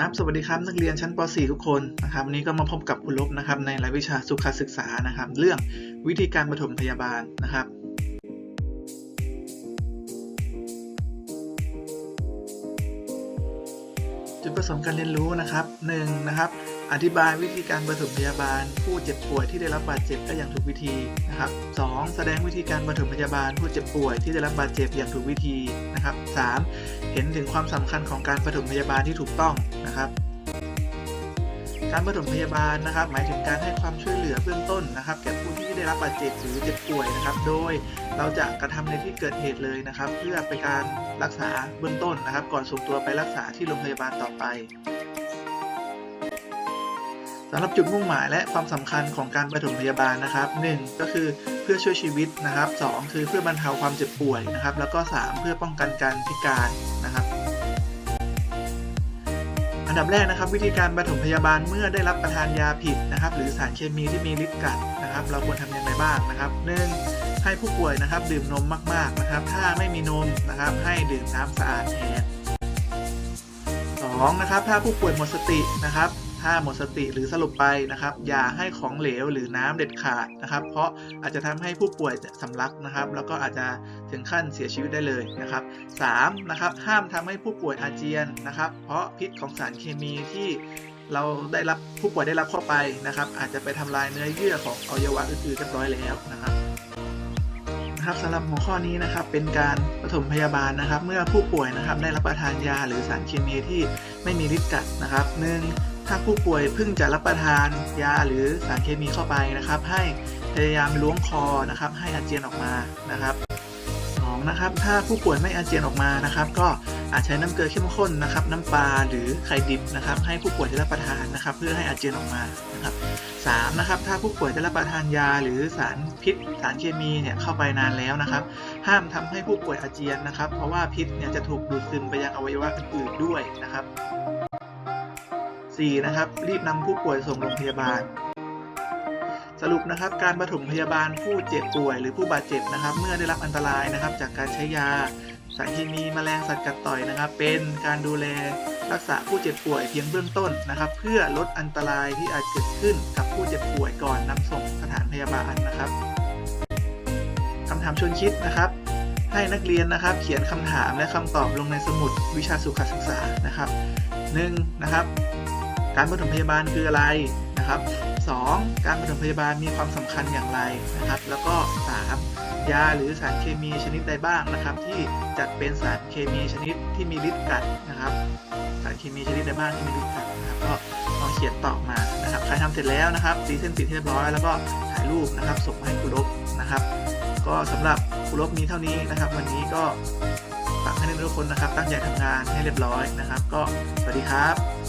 ครับสวัสดีครับนักเรียนชั้นป .4 ทุกคนนะครับวันนี้ก็มาพบกับคุณลบนะครับในรายวิชาสุขศึกษานะครับ เรื่องวิธีการปฐมพยาบาลนะครับ จุดประสงค์การเรียนรู้นะครับหนึ่งนะครับ อธิบายวิธีการปฐมพยาบาล ผู้เจ็บป่วยที่ได้รับบาดเจ็บได้อย่างถูกวิธีนะครับสองแสดงวิธีการปฐมพยาบาล ผู้เจ็บป่วยที่ได้รับบาดเจ็บอย่างถูกวิธีนะครับสามเห็นถึงความสำคัญของการปฐมพยาบาลที่ถูกต้อง นะครับ การปฐมพยาบาลนะครับ หมายถึงการให้ความช่วยเหลือเบื้องต้นนะครับ แก่ผู้ที่ได้รับบาดเจ็บหรือเจ็บป่วยนะครับ โดยเราจะกระทำในที่เกิดเหตุเลยนะครับ เพื่อเป็นการรักษาเบื้องต้นนะครับ ก่อนส่งตัวไปรักษาที่โรงพยาบาลต่อไปสำหรับจุดมุ่งหมายและความสำคัญของการปฐมพยาบาลนะครับ 1. ก็คือเพื่อช่วยชีวิตนะครับ 2. คือเพื่อบรรเทาความเจ็บป่วยนะครับ แล้วก็ 3. เพื่อป้องกันการพิการนะครับ อันดับแรกนะครับ วิธีการปฐมพยาบาลเมื่อได้รับประทานยาผิดนะครับ หรือสารเคมีที่มีฤทธิ์กัดนะครับ เราควรทำอย่างไรบ้างนะครับหนึ่งให้ผู้ป่วยนะครับ ดื่มนมมาก ๆนะครับ ถ้าไม่มีนมนะครับ ให้ดื่มน้ำสะอาดแทน 2. นะครับถ้าผู้ป่วยหมดสตินะครับ ถ้าหมดสติหรือสลบไปนะครับ อย่าให้ของเหลวหรือน้ำเด็ดขาดนะครับ เพราะอาจจะทำให้ผู้ป่วยสำลักนะครับ แล้วก็อาจจะถึงขั้นเสียชีวิตได้เลยนะครับ 3. นะครับ ห้ามทำให้ผู้ป่วยอาเจียนนะครับ เพราะพิษของสารเคมีที่เราได้รับผู้ป่วยได้รับเข้าไปนะครับ อาจจะไปทำลายเนื้อเยื่อของอวัยวะอื่นๆเรียบร้อยแล้วนะครับนะครับสำหรับหัวข้อนี้นะครับเป็นการปฐมพยาบาลนะครับ เมื่อผู้ป่วยนะครับได้รับประทานยาหรือสารเคมีที่ไม่มีฤทธิ์กัดนะครับหนึ่ง ถ้าผู้ป่วยเพิ่งจะรับประทานยาหรือสารเคมีเข้าไปนะครับ ให้พยายามล้วงคอนะครับ ให้อาเจียนออกมานะครับสองนะครับ ถ้าผู้ป่วยไม่อาเจียนออกมานะครับ ก็อาจใช้น้ำเกลือเข้มข้นนะครับ น้ำปลาหรือไข่ดิบนะครับ ให้ผู้ป่วยได้รับประทานนะครับ เพื่อให้อาเจียนออกมานะครับสามนะครับ ถ้าผู้ป่วยได้รับประทานยาหรือสารพิษ สารเคมีเนี่ยเข้าไปนานแล้วนะครับ ห้ามทำให้ผู้ป่วยอาเจียนนะครับ เพราะว่าพิษเนี่ยจะถูกดูดซึมไปยังอวัยวะอื่นๆด้วยนะครับ 4. นะครับ รีบนำผู้ป่วยส่งโรงพยาบาล สรุปนะครับ การปฐมพยาบาลผู้เจ็บป่วย หรือผู้บาดเจ็บนะครับ เมื่อได้รับอันตรายนะครับ จากการใช้ยาสารเคมีแมลงสัตว์กัดต่อยนะครับ เป็นการดูแลรักษาผู้เจ็บป่วยเพียงเบื้องต้นนะครับ เพื่อลดอันตรายที่อาจเกิดขึ้นกับผู้เจ็บป่วยก่อนนำส่งสถานพยาบาลนะครับคำถามชวนคิดนะครับ ให้นักเรียนนะครับ เขียนคำถามและคำตอบลงในสมุดวิชาสุขศึกษานะครับ 1. นะครับ การปฐมพยาบาลคืออะไรนะครับ 2. การปฐมพยาบาลมีความสำคัญอย่างไรนะครับ แล้วก็ 3. ยาหรือสารเคมีชนิดใดบ้างนะครับ ที่จัดเป็นสารเคมีชนิดที่มีฤทธิ์กัดนะครับ สารเคมีชนิดใดบ้างที่มีฤทธิ์กัดนะครับก็ลองเขียนตอบมานะครับใครทำเสร็จแล้วนะครับตีเส้นติดเรียบร้อยแล้วก็ถ่ายรูปนะครับส่งมาให้ครูลบนะครับ ก็สำหรับครูลบมีเท่านี้นะครับ วันนี้ก็ฝากให้ทุกคนนะครับ ตั้งใจทำงานให้เรียบร้อยนะครับ ก็สวัสดีครับ